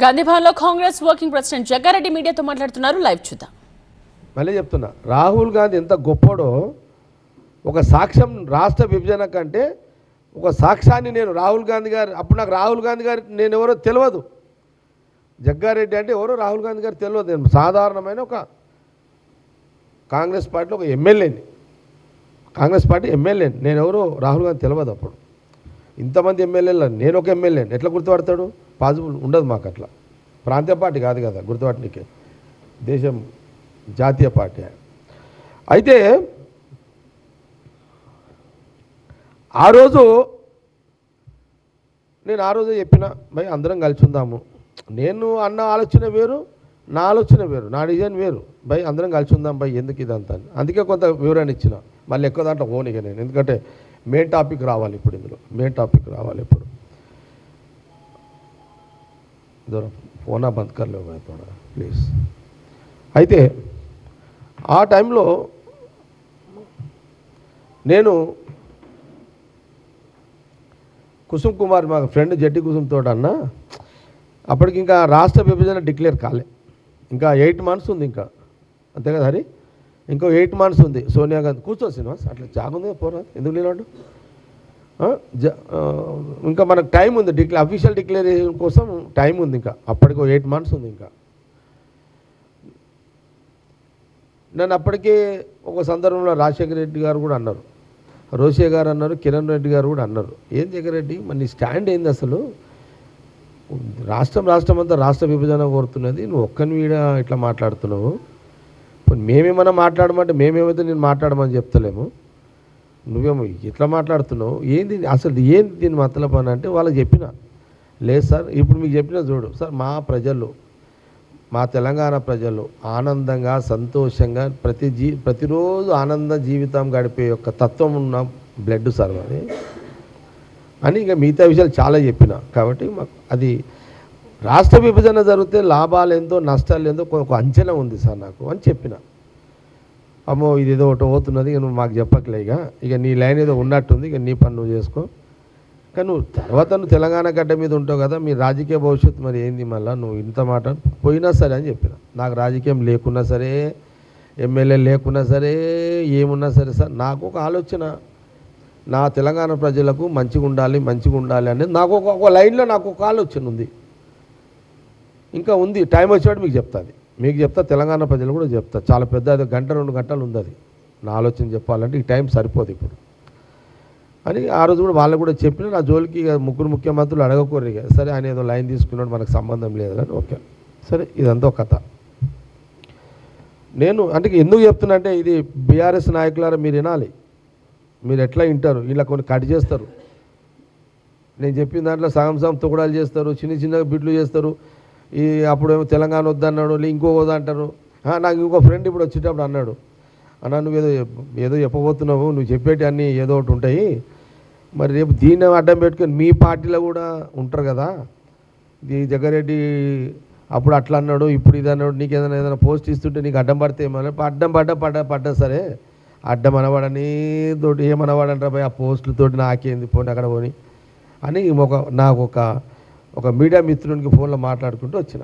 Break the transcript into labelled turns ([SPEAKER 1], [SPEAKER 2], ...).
[SPEAKER 1] గాంధీభవన్లో Congress working president Jaggareddy మీడియాతో మాట్లాడుతున్నారు. Live చూద్దాం.
[SPEAKER 2] మళ్ళీ చెప్తున్నా రాహుల్ గాంధీ ఎంత గొప్పడో ఒక సాక్ష్యం రాష్ట్ర విభజన కంటే ఒక సాక్ష్యాన్ని నేను రాహుల్ గాంధీ గారు అప్పుడు నాకు రాహుల్ గాంధీ గారు నేను ఎవరో తెలియదు. జగ్గారెడ్డి అంటే ఎవరో రాహుల్ గాంధీ గారు తెలియదు. నేను సాధారణమైన ఒక కాంగ్రెస్ పార్టీలో ఒక ఎమ్మెల్యేని. కాంగ్రెస్ పార్టీ ఎమ్మెల్యేని. నేను ఎవరో రాహుల్ గాంధీ తెలియదు అప్పుడు. ఇంతమంది ఎమ్మెల్యేలు నేను ఒక ఎమ్మెల్యేని. ఎట్లా గుర్తుపడతాడు? పాసిబుల్ ఉండదు మాకు అట్లా ప్రాంతీయ పార్టీ కాదు కదా గుర్తుపట్టడానికి దేశం జాతీయ పార్టీ. అయితే ఆ రోజు నేను ఆ రోజు చెప్పిన భయ్ అందరం కలిసి ఉందాము. నేను అన్న ఆలోచన వేరు నా ఆలోచన వేరు నా డిజైన్ వేరు. భయ్ అందరం కలిసి ఉందాం భయ్ ఎందుకు ఇదంతా? అని అందుకే కొంత వివరణ ఇచ్చిన. మళ్ళీ ఎక్కువ దాంట్లో ఓనిగా నేను. ఎందుకంటే మెయిన్ టాపిక్ రావాలి ఇప్పుడు ఇందులో. మెయిన్ టాపిక్ రావాలి ఇప్పుడు. దూరం. ఫోనా బంద్ కర్లేవు థోడా ప్లీజ్. అయితే ఆ టైంలో నేను కుసుమ్ కుమార్ మా ఫ్రెండ్ జడ్డి కుసుమ్ తోట అన్న అప్పటికి ఇంకా రాష్ట్ర విభజన డిక్లేర్ కాలే. ఇంకా ఎయిట్ మంత్స్ ఉంది ఇంకా. అంతే కదా హరి? ఇంకో ఎయిట్ మంత్స్ ఉంది. సోనియా గాంధీ. కూర్చో శ్రీనివాస్ అట్లా జాగుంది పోరా. ఎందుకు లేనాడు? ఇంకా మనకు టైం ఉంది. డిక్లే అఫీషియల్ డిక్లరేషన్ కోసం టైం ఉంది ఇంకా. అప్పటికి ఎయిట్ మంత్స్ ఉంది ఇంకా. నన్ను అప్పటికే ఒక సందర్భంలో రాజశేఖర రెడ్డి గారు కూడా అన్నారు. రోషే గారు అన్నారు కిరణ్ రెడ్డి గారు కూడా అన్నారు. ఏం జగన్ రెడ్డి? మరి నీ స్టాండ్ ఏంది అసలు? రాష్ట్రం రాష్ట్రం అంతా రాష్ట్ర విభజన కోరుతున్నది. నువ్వు ఒక్కని వీడ ఇట్లా మాట్లాడుతున్నావు? మేమేమైనా మాట్లాడమంటే మేమేమైతే నేను మాట్లాడమని చెప్తలేము. నువ్వేమో ఇట్లా మాట్లాడుతున్నావు? ఏంది అసలు ఏంది దీని మతలబ్ అని అంటే వాళ్ళకి చెప్పిన. లేదు సార్ ఇప్పుడు మీకు చెప్పిన చూడు. సార్ మా ప్రజలు మా తెలంగాణ ప్రజలు ఆనందంగా సంతోషంగా ప్రతి జీ ప్రతిరోజు ఆనంద జీవితం గడిపే యొక్క తత్వం ఉన్న బ్లడ్ సార్ అది అని ఇంకా మిగతా విషయాలు చాలా చెప్పిన. కాబట్టి మాకు అది రాష్ట్ర విభజన జరిగితే లాభాలు ఏందో నష్టాలు ఏందో ఒక అంచనా ఉంది సార్ నాకు అని చెప్పిన. అమ్మో ఇది ఏదో ఒకటి పోతున్నది ఇక నువ్వు మాకు చెప్పట్లే ఇక. ఇక నీ లైన్ ఏదో ఉన్నట్టుంది ఇక నీ పని నువ్వు చేసుకో. కానీ నువ్వు తర్వాత నువ్వు తెలంగాణ గడ్డ మీద ఉంటావు కదా మీ రాజకీయ భవిష్యత్తు మరి ఏంది మళ్ళీ? నువ్వు ఇంత మాట పోయినా సరే అని చెప్పిన. నాకు రాజకీయం లేకున్నా సరే ఎమ్మెల్యే లేకున్నా సరే ఏమున్నా సరే సార్ నాకు ఒక ఆలోచన. నా తెలంగాణ ప్రజలకు మంచిగా ఉండాలి మంచిగా ఉండాలి అనేది నాకు ఒక లైన్లో నాకు ఒక ఆలోచన ఉంది. ఇంకా ఉంది టైం వచ్చినట్టు మీకు చెప్తాది. మీకు చెప్తా తెలంగాణ ప్రజలు కూడా చెప్తా. చాలా పెద్ద అది గంట రెండు గంటలు ఉంది అది. నా ఆలోచన చెప్పాలంటే ఈ టైం సరిపోదు ఇప్పుడు. అని ఆ రోజు కూడా వాళ్ళు కూడా చెప్పిన నా జోలికి ఇక ముగ్గురు ముఖ్యమంత్రులు అడగకూడదు ఇక. సరే ఆయన ఏదో లైన్ తీసుకున్నాడు మనకు సంబంధం లేదు అని ఓకే. సరే ఇదంతా ఒక కథ. నేను అంటే ఎందుకు చెప్తున్నా అంటే ఇది బీఆర్ఎస్ నాయకులారా మీరు వినాలి. మీరు ఎట్లా వింటారు? ఇలా కొన్ని కట్ చేస్తారు. నేను చెప్పిన దాంట్లో సగం సగం తుకడాలు చేస్తారు చిన్న చిన్న బిడ్లు చేస్తారు. ఈ అప్పుడేమో తెలంగాణ వద్దన్నాడు ఇంకో వద్దంటారు "ఆ, నాకు ఇంకో ఫ్రెండ్ ఇప్పుడు వచ్చేటప్పుడు అన్నాడు. అన్న నువ్వు ఏదో ఏదో చెప్పబోతున్నావు నువ్వు చెప్పేటి అన్నీ ఏదో ఒకటి ఉంటాయి. మరి రేపు దీన్ని అడ్డం పెట్టుకొని మీ పార్టీలో కూడా ఉంటారు కదా. ఈ జగ్గారెడ్డి అప్పుడు అట్లా అన్నాడు ఇప్పుడు ఇది అన్నాడు నీకు ఏదైనా ఏదైనా పోస్ట్ ఇస్తుంటే నీకు అడ్డం పడితే ఏమన్నా అడ్డం పడ్డ పడ్డ పడ్డా సరే. అడ్డం అనవాడని తోటి ఏమనవాడంటారా భయ్ ఆ పోస్టులతోటి నాకేంది పోనీ అక్కడ పోని. అని ఒక నాకు ఒక ఒక మీడియా మిత్రునికి ఫోన్లో మాట్లాడుకుంటూ వచ్చిన.